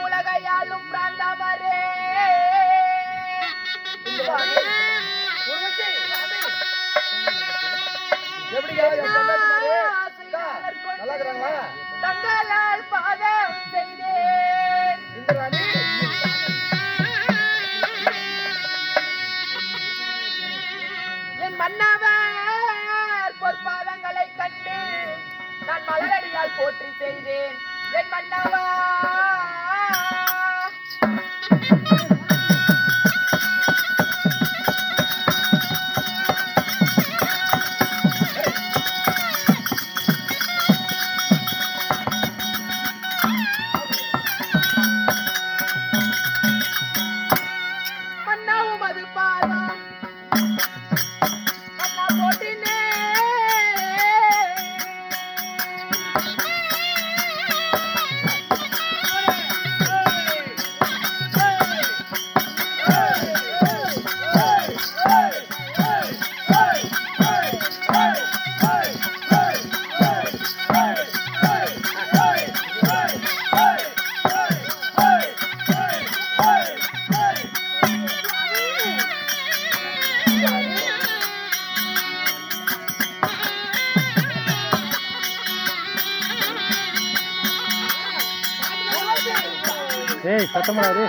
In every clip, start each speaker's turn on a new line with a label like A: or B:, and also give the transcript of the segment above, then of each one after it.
A: உலகையாளும் பிராண்டாமரே எப்படி
B: ஏய் சத்தமடா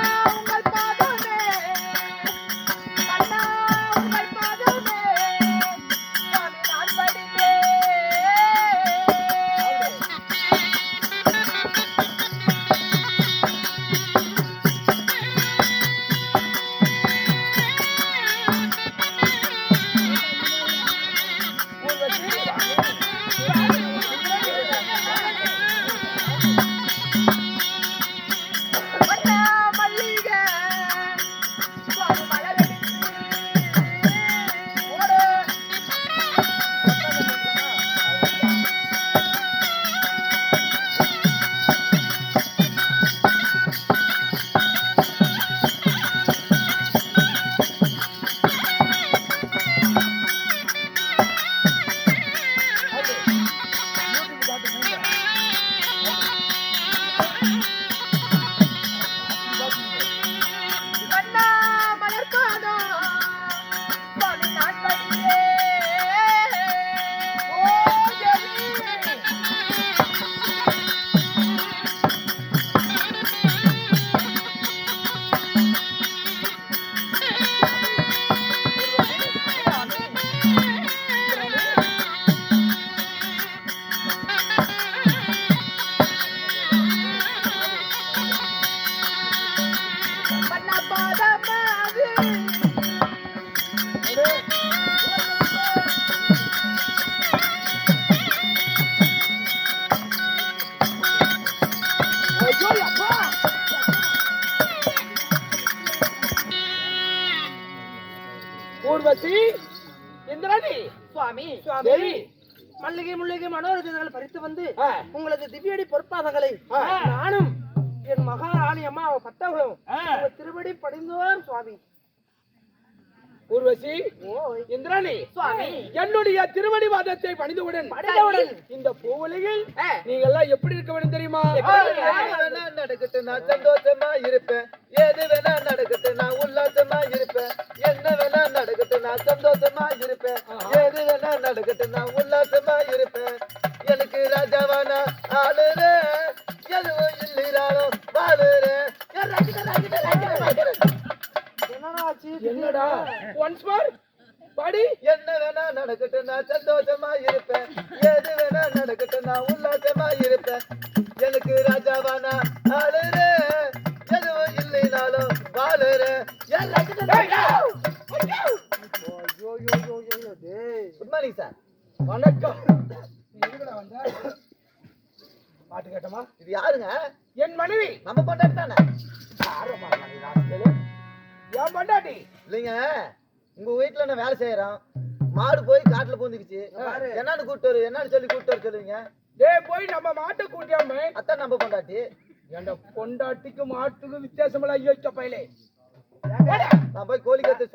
C: பறித்து வந்து. உங்களது திவ்யடி பொற்பாதங்களை. நானும் என் மகாராணி அம்மா. உங்கள் திருவடி படிந்தோம் சுவாமி.
D: ஊர்வசி இந்திராணி என்னுடைய திருவடிவாதத்தை பணிந்தவுடன்
C: பணிந்தவுடன்.
D: இந்த பூவுலகில்
A: ஆ.
D: நீங்க எல்லாம் எப்படி இருக்க வேண்டும் தெரியுமா?
E: நடக்கட்டும் நான் சந்தோஷமா இருப்பேன். எது வேணா நடக்கட்டும் நான் உல்லாசமா இருப்பேன். என்ன வேணா நடக்கட்டும் நான் சந்தோஷமா இருப்பேன். எது வேணா நடக்கட்டும் நான் உல்லாசமா இருப்பேன். ராஜாவானா ஆளுறேன் எதுவும் இல்லைனாலும் வாழுறேன்
C: என்னடா
D: ஒன்ஸ் மோர் படி
E: என்ன வேணா நடக்கட்டும் நான் சந்தோஷமா இருப்பேன். எது வேணா நடக்கட்டும் நான் உல்லாசமா இருப்பேன். எனக்கு ராஜாவானா ஆளுறேன் எதுவும் இல்லைனாலும்
C: டேய்.
E: குட் மார்னிங் சார்
D: வணக்கம் நீ எதுக்குடா வந்த பாட்டு கேட்டமா
E: இது யாருங்க
D: என் மனைவி.
E: நம்ம பொண்டாட்டி தானே?
D: என் பொண்டாட்டி.
E: இல்லைங்க. உங்க வீட்டுல நான் வேலை செய்யறோம்? மாடு போய் காட்டுல பூந்துக்குச்சு. என்னன்னு கூப்பிட்டு வரு. என்னன்னு சொல்லி கூப்பிட்டு வர சொல்லுவீங்க?
D: டேய் போய் நம்ம மாட்டை கூட்டியாம
E: அதான் நம்ம பொண்டாட்டி.
D: என் பொண்டாட்டிக்கு மாட்டுக்கு வித்தியாசமெல்லாம் ஐயோ பையலே.
E: நான் போய் கோழி கத்து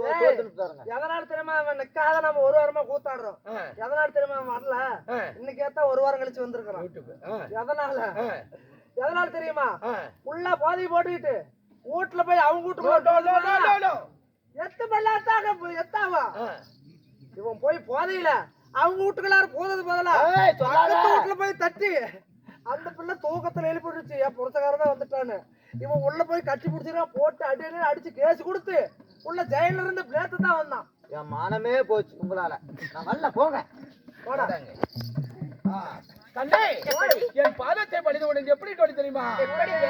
C: எதனால தெரியுமா அவன் நிக்காத? நம்ம ஒரு வாரமா கூத்தாடுறோம். எதனால தெரியுமா வரல? இன்னைக்கு ஏத்தா ஒரு வாரம் கழிச்சு வந்திருக்கிறான். எதனால? எதனால தெரியுமா? உள்ள பாதி போட்டுக்கிட்டு வீட்டுல போய் அவங்க வீட்டு போட்டு எத்து பல்லாத்தாக எத்தாவா? இவன் போய் போதையில அவங்க வீட்டுக்குள்ளார போதது பதிலா வீட்டுல போய் தட்டி அந்த பிள்ளை தூக்கத்துல எழுப்பிடுச்சு. என் புருஷக்காரன் தான் வந்துட்டான்னு இவன் உள்ள போய் கட்டி பிடிச்சிருக்கான் போட்டு அடி அடி அடிச்சு கேஸ் கொடுத்து உள்ள ஜெயில இருந்து பிளேத்து தான் வந்தான்.
E: என் மானமே போச்சு உங்களால. நான் வரல போங்க.
C: போடா.
D: தந்தை என் பாதத்தை படித்த உடனே எப்படி தொடி தெரியுமா?
A: எப்படிங்க?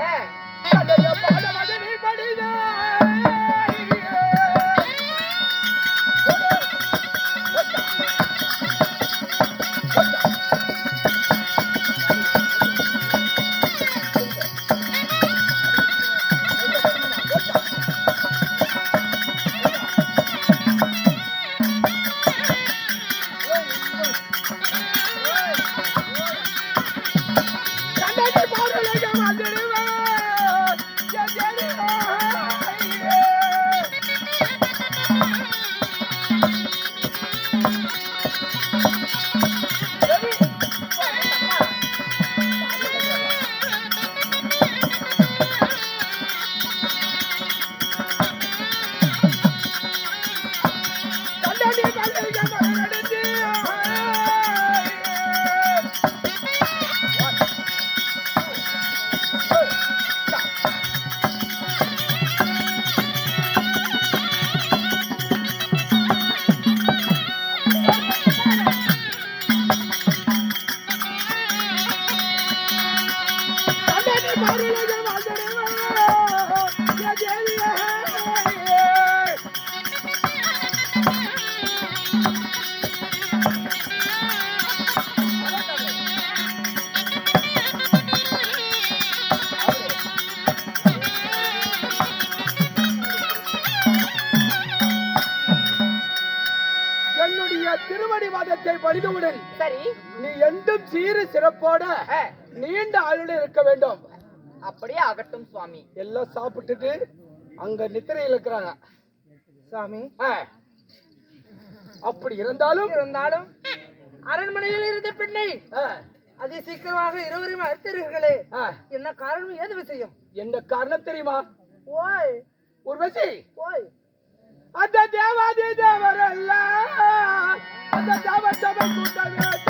A: சரி.
D: நீ என்றும் சீரு சிறப்போட நீண்ட ஆயுள் இருக்க வேண்டும்.
A: அப்படியே ஆகட்டும் சுவாமி.
D: எல்லாம் சாப்பிட்டுட்டு அங்க நித்திரையில் இருக்கிறாங்க.
C: சாமி.
D: அப்படி இருந்தாலும்
C: இருந்தாலும் அரண்மனையில் இருந்த பெண்ணை அதி சீக்கிரமாக இருவரையும் அறுத்தீர்களே. என்ன காரணம் ஏது விஷயம்?
D: என்ன காரணம் தெரியுமா?
C: ஓய்.
D: உர்வசி
C: ஓய்.
D: அந்த தேவாதி தேவர் அல்ல அந்த தேவ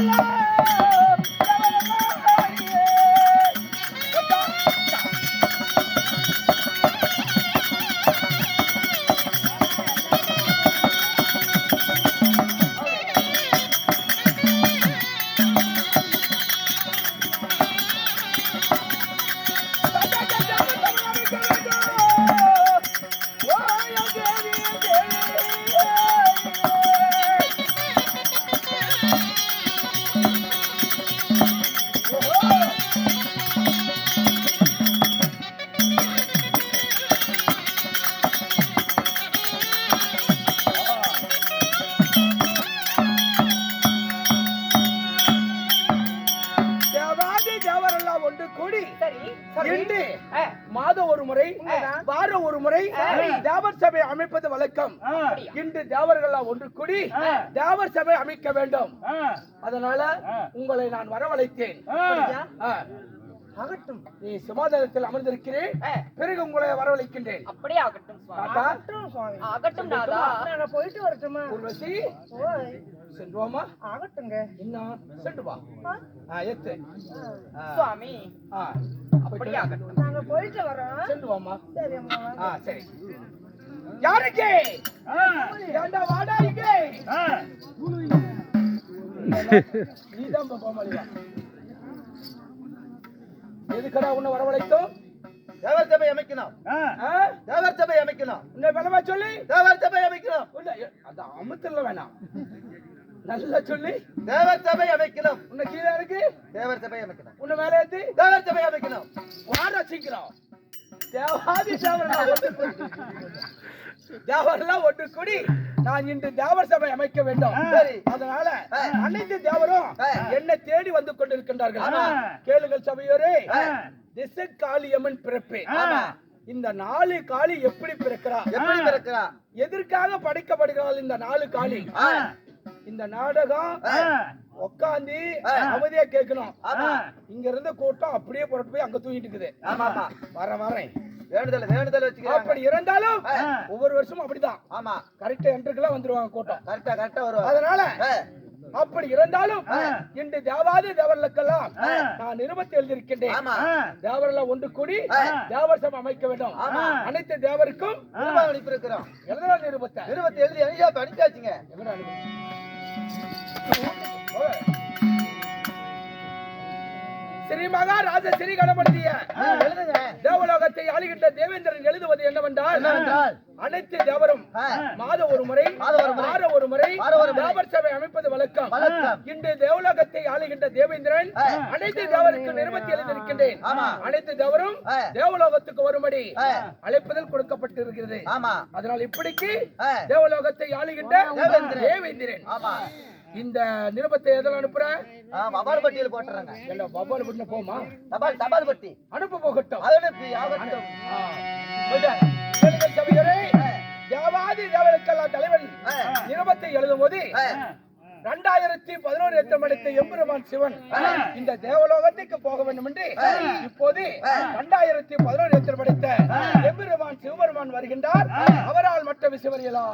D: தேவாதி தேவரெல்லாம்
A: சரி
D: இன்று
A: ஆ,
D: மாதம் ஒரு முறை வாரம் ஒரு முறை தேவர் சபை அமைப்பது வழக்கம். இன்று தேவர்கள்லாம் ஒன்று கூடி தேவர் சபை அமைக்க வேண்டும். அதனால உங்களை நான் வரவழைத்தேன்.
C: ஆகட்டும்.
D: நீ சிமாதானத்தில் அமர்ந்திருக்கிறேன். பிறகு உங்களை வரவழைக்கின்றேன்.
A: அப்படியே ஆகட்டும் சுவாமி.
C: ஆகட்டும் சுவாமி.
A: ஆகட்டும் நாதா
C: நான் போயிட்டு வரட்டுமா?
D: ஊர்வசி.
C: ஓய்
D: சென்றுவாமா?
C: ஆகட்டுங்க.
D: என்ன? சென்று வா. ஆ, எத்து
A: சுவாமி.
D: ஆ,
A: அப்படியே. ஆகட்டும்.
C: நாங்க போயிட்டு வரோம்.
D: சென்று வாமா
C: சரி அம்மா
D: ஆ சரி. யாருக்கு? ஏண்டா வாடா இங்க? நீதான் பாப்பா மலிவா எதுக்கடா உன்னை வரவழைத்தோம்?
E: தேவர் சபை அமைக்கணும்.
D: ஆ?
E: தேவர் சபை அமைக்கணும்.
D: உன்னை பலமா சொல்லி?
E: தேவர் சபை அமைக்கணும்.
D: உன்னை அந்த அமுத்தல்ல வேணாம் நல்லா சொல்லி.
E: தேவர் சபை அமைக்கணும்.
D: உன்னை கீழே இருக்கு
E: தேவர் சபை அமைக்கணும்.
D: உன்னை மேலே ஏத்தி.
E: தேவர் சபை அமைக்கணும்.
D: வாடா சீக்கிரம். தேவாதி தேவரெல்லாம் ஒன்று கூடி. நான் இன்று தேவர் சபை அமைக்க வேண்டும்.
E: சரி.
D: அதனால அனைத்து தேவரும். என்னை தேடி வந்து கொண்டிருக்கின்றார்கள். கேளுங்கள் சபையோரே. திசை காளியம்மன் பிறப்பே. இந்த நாலு காளி எப்படி பிறக்கிறா?
E: எப்படி பிறக்கிறா?
D: எதற்காக படைக்கப்படுகிறாள் இந்த நாலு காளி. இந்த நாடகம் உட்காந்து. அமைதியா கேட்கணும். இங்க இருந்த கூட்டம் அப்படியே புறட்டு போய் அங்க தூங்கிட்டு இருக்குது. வர வரேன்
E: வேண்டுதல் வேண்டுதல் வச்சுக்கிறாங்க.
D: அப்படி இருந்தாலும். ஒவ்வொரு வருஷமும் அப்படிதான்.
E: ஆமா.
D: கரெக்டா என்ட்ருக்கெல்லாம் வந்துருவாங்க கூட்டம்.
E: கரெக்டா கரெக்டா வருவாங்க.
D: அதனால. அப்படி இருந்தாலும் இன்று தேவாதி தேவர்களுக்கெல்லாம் நான் நிருபத்தை எழுதியிருக்கின்றேன். தேவரெல்லாம் ஒன்று கூடி. தேவர் சபை அமைக்க வேண்டும். அனைத்து தேவருக்கும்
E: அனுப்பியிருக்கிறோம்.
D: எழுதலாம் நிருபத்தை?
E: நிருபத்தை எழுதி அனுப்பி அனுப்பியாச்சுங்க
D: எங்கடா நிருபம்? ஸ்ரீ மகாராஜ ஸ்ரீ கணபதிய தேவலோகத்தை ஆளுகின்ற தேவேந்திரன் எழுதுவது என்னவென்றால்? அனைத்து தேவரும். மாத ஒரு முறை. வார ஒரு முறை. தேவர் சபை அமைப்பது வழக்கம். இன்று தேவலோகத்தை ஆளுகின்ற தேவேந்திரன். அனைத்து தேவருக்கு நிருபத்தி எழுதியிருக்கின்றேன். அனைத்து தேவரும். தேவலோகத்துக்கு வரும்படி. அழைப்புதல் கொடுக்கப்பட்டிருக்கிறது அதனால் இப்படிக்கு. தேவலோகத்தை ஆளுகின்ற.
E: தேவேந்திரன் ஆமா
D: இந்த நிருபத்தை எதில் அனுப்புற?
E: ஆ, தபால் பட்டியல் போட்டுறாங்க.
D: போமா?
E: தபால் தபால் பட்டி.
D: அனுப்ப போகட்டும்.
E: அனுப்பி
D: சபையோரே, தேவருக்கெல்லாம் தலைவன். நிருபத்தை எழுதும் போது
E: ஆ.
D: இரண்டாயிரத்தி பதினோரு எத்தம் அடித்த எம்பெருமான் சிவன் இந்த தேவலோகத்துக்கு போக வேண்டும் என்று இப்போது இரண்டாயிரத்தி பதினோரு எத்தம் அடித்த எம்பெருமான் சிவபெருமான் வருகின்றார். அவரால் மற்ற விசுவரியலா